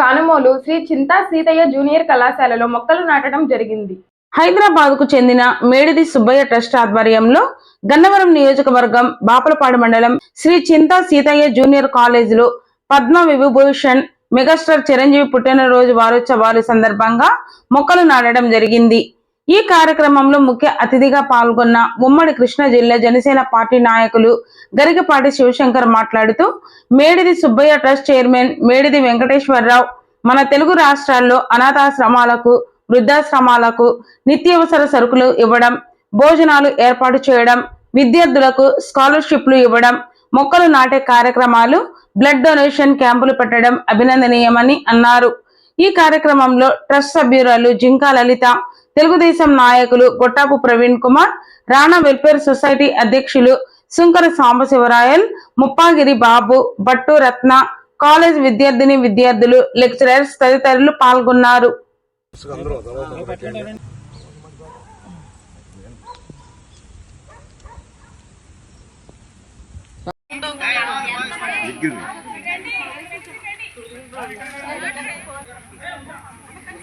Kanumolu Shri Chinta Seethaiah junior కళాశాలలో మొక్కలు నాటడం జరిగింది. హైదరాబాద్కు చెందిన మేడిది సుబ్బయ్య ట్రస్ట్ ఆధ్వర్యంలో గన్నవరం నియోజకవర్గం బాపులపాడు మండలం శ్రీ చింతా సీతయ్య జూనియర్ కాలేజీలో పద్మ విభూభూషణ్ మెగాస్టార్ చిరంజీవి పుట్టినరోజు వారోత్సవాలు సందర్భంగా మొక్కలు నాటడం జరిగింది. ఈ కార్యక్రమంలో ముఖ్య అతిథిగా పాల్గొన్న ఉమ్మడి కృష్ణా జిల్లా జనసేన పార్టీ నాయకులు గరికపాటి శివశంకర్ మాట్లాడుతూ మేడిది సుబ్బయ్య ట్రస్ట్ చైర్మన్ మేడిది వెంకటేశ్వరరావు మన తెలుగు రాష్ట్రాల్లో అనాథాశ్రమాలకు వృద్ధాశ్రమాలకు నిత్యావసర సరుకులు ఇవ్వడం భోజనాలు ఏర్పాటు చేయడం విద్యార్థులకు స్కాలర్షిప్లు ఇవ్వడం మొక్కలు నాటే కార్యక్రమాలు బ్లడ్ డొనేషన్ క్యాంపులు పెట్టడం అభినందనీయమని అన్నారు. ఈ కార్యక్రమంలో ట్రస్ట్ సభ్యురాలు జింకా లలిత తెలుగుదేశం నాయకులు గొట్టాపు ప్రవీణ్ కుమార్ రాణా వెల్ఫేర్ సొసైటీ అధ్యక్షులు సుంకర సాంబశివరాయల్ ముప్పాగిరి బాబు బట్టు రత్న కాలేజ్ విద్యార్థిని విద్యార్థులు లెక్చరర్స్ తదితరులు పాల్గొన్నారు.